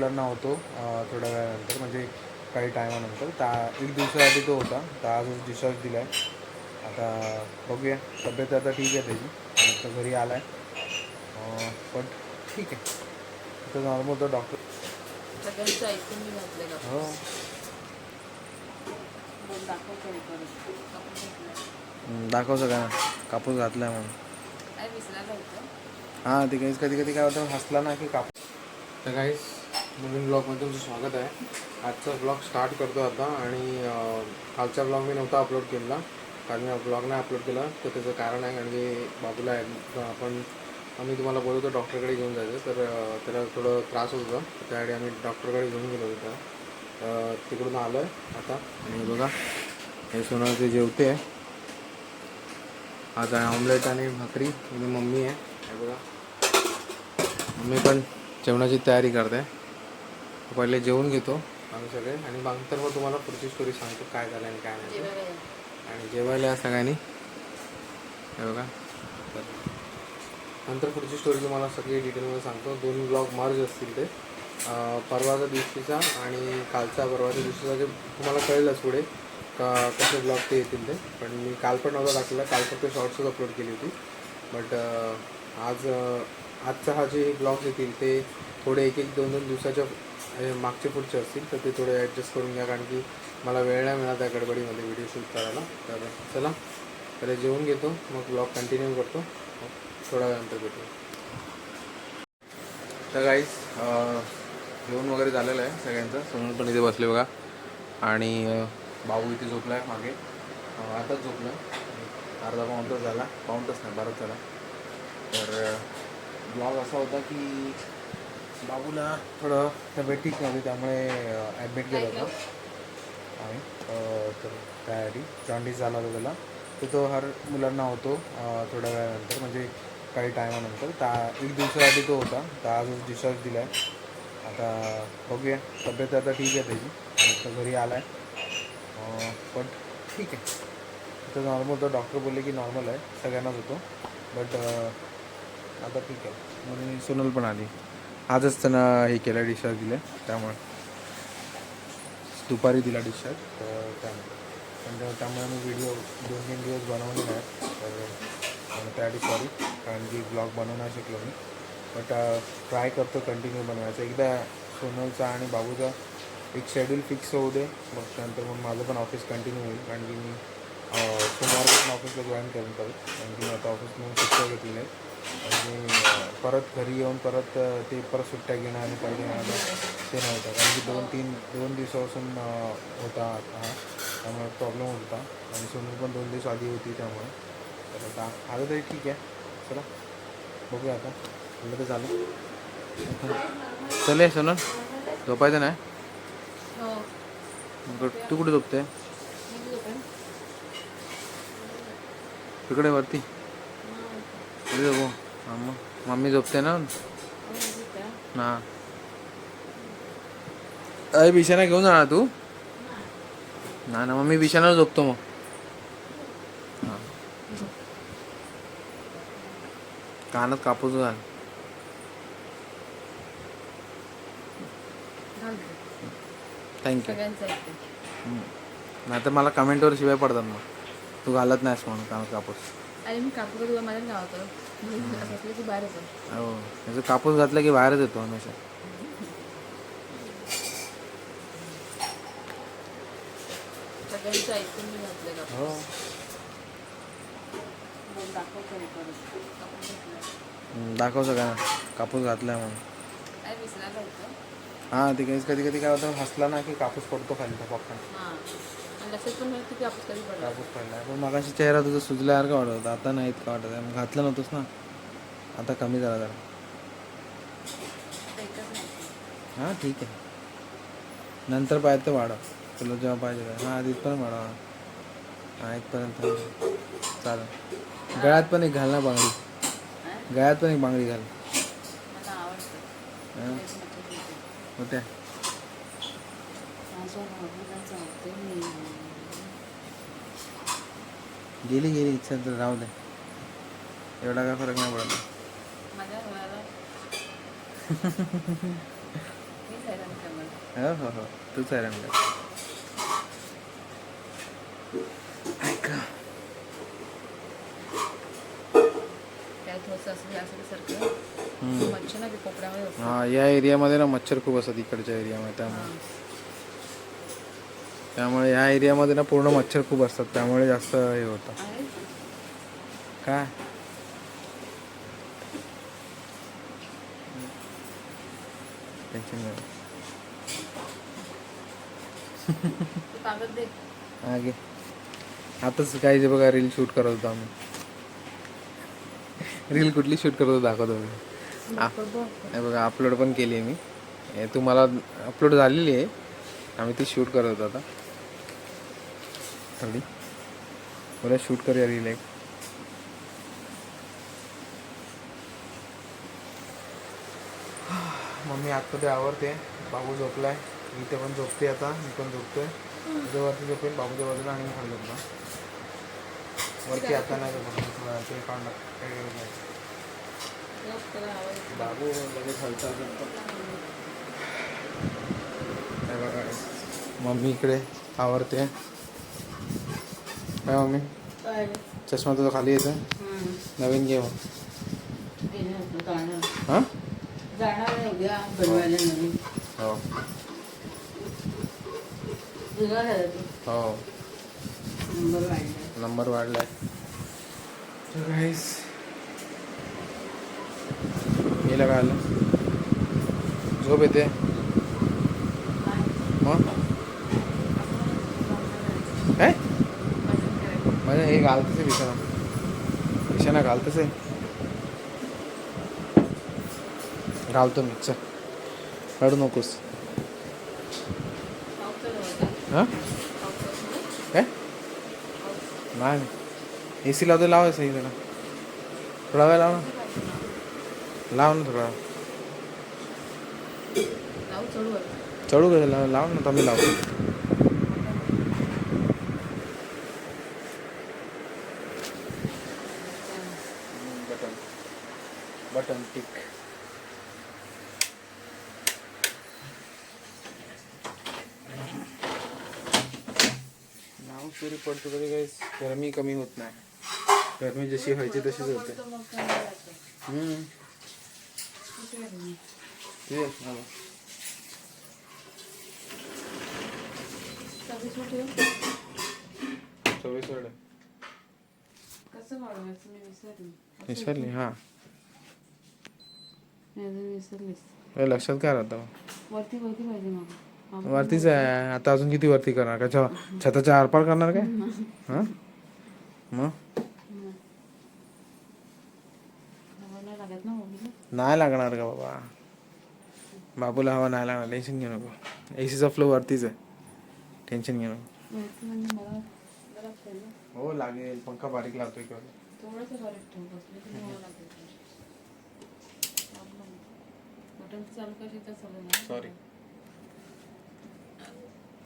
मुलांना होतो थोड्या वेळानंतर म्हणजे काही टायमानंतर. त्या एक दिवसासाठी तो होता. तर आज डिस्चार्ज दिला आहे आता बघूया. तब्येत आता ठीक आहे त्याची. आता घरी आला आहे पण ठीक आहे. तर नॉर्मल तो डॉक्टर हो. दाखवचं का कापूस घातला आहे म्हणून. होतं? हां ते काहीच कधी कधी काय होतं हसला ना की कापूस तर काहीच नवीन ब्लॉगमध्ये तुमचं स्वागत आहे. आजचा ब्लॉग स्टार्ट करतो आता आणि कालचा ब्लॉग मी नव्हता अपलोड केला. काल मी ब्लॉग नाही अपलोड केला तर त्याचं कारण आहे कारण की बाबूला आपण आम्ही तुम्हाला बोलतो डॉक्टरकडे घेऊन जायचं. तर त्याला थोडं त्रास होत होता. त्यासाठी आम्ही डॉक्टरकडे घेऊन गेलो होतो. तर तिकडून आलो आहे आता. आणि बघा हे सोनं ते जेवते. आहे आज आहे ऑमलेट आणि भाकरी. आणि मम्मी आहे. हे बघा. मम्मी पण जेवणाची तयारी करते. पहिले जेवून घेतो आम्ही सगळे. आणि नंतर मग तुम्हाला पुढची स्टोरी सांगतो काय झालं आणि काय नाही. आणि जेवायला या सगळ्यांनी. हे बघा. तर नंतर पुढची स्टोरी तुम्हाला सगळी डिटेलमध्ये सांगतो. दोन ब्लॉग मर्ज असतील ते. परवाच्या दिवशीचा आणि कालचा परवाच्या दिवशीचा जे तुम्हाला कळेलच पुढे का कसे ब्लॉग ते येतील ते. पण मी काल पण नव्हता टाकलेला काल फक्त शॉर्ट्सच अपलोड केली होती. बट आज आजचा हा जे ब्लॉग्स येतील ते थोडे एक एक दोन दोन दिवसाच्या हे मागचे पुढचे असतील तर ते थोडे ॲडजस्ट करून घ्या कारण की मला वेळ नाही मिळाला त्या गडबडीमध्ये व्हिडिओ शूट करायला. तर चला पहिले जेवून घेतो मग ब्लॉग कंटिन्यू करतो. थोड्या वेळानंतर भेटू. तर काहीच जेवण वगैरे झालेलं आहे सगळ्यांचं. सोनल पण इथे बसले बघा. आणि भाऊ इथे झोपला आहे मागे आताच झोपला. अर्धा पाऊण तास झाला. पाऊण तास नाही बराच झाला. तर ब्लॉग असा होता की बाबूला थोडं तब्येत ठीक नव्हती त्यामुळे ॲडमिट केलं होतं. आम्ही तर त्यासाठी जॉन्डिस झाला होता त्याला. तर तो हर मुलांना होतो थोड्या वेळानंतर म्हणजे काही टायमानंतर. त्या एक दिवसासाठी तो होता. तर आज डिस्चार्ज दिला आहे आता बघूया. तब्येत आता ठीक आहे त्याची. आता घरी आला आहे पण ठीक आहे. तर नॉर्मल तो डॉक्टर बोलले की नॉर्मल आहे. सगळ्यांनाच होतो. बट आता ठीक आहे. म्हणून सोनल पण आली. आजच त्यांना हे केलं डिस्चार्ज दिलं. त्यामुळे दुपारी दिला डिस्चार्ज तर त्यामुळे. पण त्यामुळे मी व्हिडिओ दोन तीन दिवस बनवले नाही. तर अं, त्यासाठी सॉरी कारण की ब्लॉग बनवू नाही शकलो मी. बट ट्राय करतो कंटिन्यू बनवायचं. एकदा सोनलचा आणि बाबूचा एक शेड्यूल फिक्स होऊ दे. मग त्यानंतर मग माझं पण ऑफिस कंटिन्यू होईल. कारण की मी सोमवारपासून ऑफिसला जॉईन करून परत कारण की मी आता ऑफिसमधून सुट्ट्या घेतलेल्या आहेत. आणि अं, परत घरी येऊन परत ते परत सुट्ट्या घेणं आणि पहिले येणं ते नव्हतं कारण की दोन तीन दोन दिवसापासून होता हा. त्यामुळे प्रॉब्लेम होत. आणि सोनल पण दोन दिवस आधी होती त्यामुळे. तर आता आलं तरी ठीक आहे. चला बघूया आता. म्हणलं तर झालं चल सोनल झोपायचं नाही? हो. तू कुठे झोपते. तिकडे वरती. कुठे झोपू मग मम्मी झोपते ना? हो, अरे बिछाना घेऊन जाणार तू? ना ना मग मी बिछाण्यावर झोपतो मग. कानात कापूस घाल. थँक्यू नाही तर मला कमेंटवर शिवाय पडतात मग. तू घालत नाहीस म्हणून कानात कापूस. अरे मी कापूर तुला माझ्याच गावात असलं की बाहेर येतो हो. त्याचं कापूस घातला की बाहेरच येतो हमेशा. सगळ्यांचं ऐकून मी घातलं का हो. हे. दाखवचं का कापूस घातलाय. म्हणून. काय विसरायला होतं? हां ते काहीच कधी कधी काय होतं हसला ना की कापूस पडतो खाली पक्कन हां. पण कापूस पडला कापूस पडला पण मगाशी चेहरा तुझा सुजल्यासारखा वाटत होता? आता नाही इतका वाटत आहे. मग घातलं नव्हतंस ना? आता कमी झाला जरा. आता एकच नाही हां ठीक आहे. नंतर पाहिजे तर वाढव. तुला जेव्हा पाहिजे तेव्हा. हां आधी पण वाढव. हां इथपर्यंत. चालेल. गळ्यात पण एक घाल ना बांगडी? गळ्यात पण एक बांगडी घाल. मला आवडतं. हां. होत्या माझ्या मी गेली गेली. इच्छा तर राहू दे. एवढा काय फरक नाही करणार. हो हो हो. तूच आहे रंग ऐका. हे. हा या एरियामध्ये ना मच्छर खूप असतात इकडच्या एरियामध्ये त्यामुळे. त्यामुळे या एरियामध्ये ना पूर्ण मच्छर खूप असतात त्यामुळे जास्त हे होतं. काय? घे आताच जे बघा रील शूट करत होतो आम्ही. रील कुठली शूट करत होतो दाखवतो मी बघ, अपलोड पण केली आहे मी. तुम्हाला अपलोड झालेली आहे. आम्ही ती शूट करत होतो आता. थोडी बरं शूट करूया रील. एक मम्मी आतमध्ये आवडते बाबू झोपलाय. मी ते पण झोपते आता. मी पण झोपतोय. तुझ्या वरती झोपेन बाबूच्या बाजूला आणि मी खाली झोपला वरती आता नाही झोपत ते काढून काही नाही. बाबू लगेच हलता बघा मम्मी इकडे आवडते काय मम्मी? काय? चष्मा तुझा खाली येतो. नवीन घे मग ते नाही होत, जाणार. हां. आहे हो तो? हो. नंबर वाढला तर गाईस गेलं का आलं? झोप येते. मग? काय? माझं हे घालतच आहे बिछाना बिछाना घालतच आहे. घालतो मी चल. रडू नकोस. हां? काय? नाही. ए सी लावतो लावायचं सही जरा थोडा वेळ लाव ना. लाव ना थोडा लावू चढू का? लाव लाव ना तुम्ही लावतो. नाव सुरी पडतो तरी काही गरमी कमी होत नाही. गरमी जशी व्हायची तशीच होते. चोवीस विसरली हां. लक्षात काय राहतं वरती वरती पाहिजे मग वरतीच आहे. आता अजून किती वरती करणार? का छ- छताच्या आरपार करणार काय? हां? मग? नाही लागणार का बाबा. बाबूला हवा नाही लागणार. टेन्शन घेऊ नको. ए सीचा फ्लो वरतीच आहे. टेन्शन घेऊ नको. म्हणजे. हो लागेल. पंखा बारीक लागतोय किंवा थोडंसं बारीक ठेव बसले की हवा लागेल बटन चालू कशी तर चालू नाही सॉरी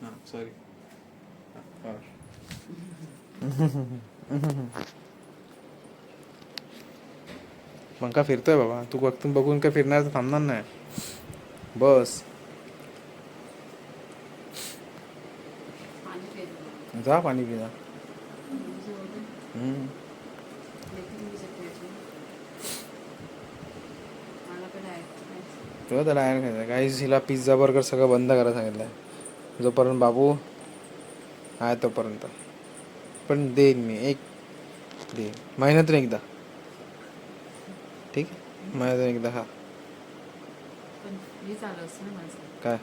हां सॉरी पंखा फिरतोय बाबा. तू बघतून बघून काय फिरणार तर थांबणार नाही. बस. जा पाणी पिजा तुला तर डायरेक्ट खायचं. काही हिला पिझ्झा बर्गर सगळं बंद करायला सांगितलं जोपर्यंत बाबू आहे तोपर्यंत. पण देईन मी एक देईन. महिन्यातून एकदा. ठीक आहे? महिन्यातून एकदा हा. काय?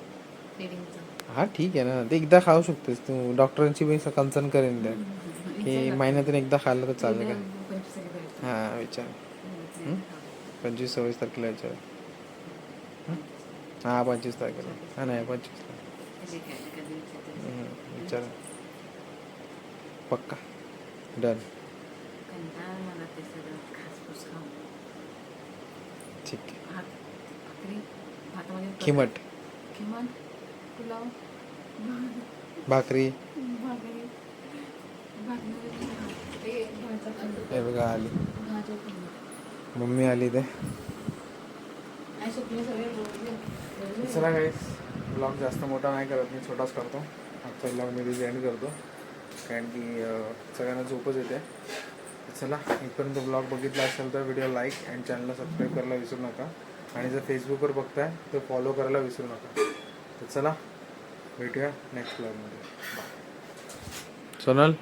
हा ठीक आहे ना. ते एकदा खाऊ शकतेस तू. डॉक्टरांची मी कन्सर्न करेन त्या. की महिन्यातून एकदा खाल्लं तर चालेल का. हां विचार. पंचवीस सव्वीस तारखेला याच्यावर हां पंचवीस तारखेला. हां नाही पंचवीस तारखेला. विचार पक्का डन. ठीक खिमट भाकरी हे बघा आली. मम्मी आली ते. चला गाईस ब्लॉग जास्त मोठा नाही करत मी छोटाच करतो. आजचा ब्लॉग मी तिथे एंड करतो. कारण की सगळ्यांना झोपच येते. चला इथपर्यंत ब्लॉग बघितला असेल तर व्हिडिओ लाईक अँड चॅनलला सबस्क्राईब करायला विसरू नका. आणि जर फेसबुकवर बघताय तर फॉलो करायला विसरू नका. तर चला भेटूया नेक्स्ट ब्लॉगमध्ये. सोनल?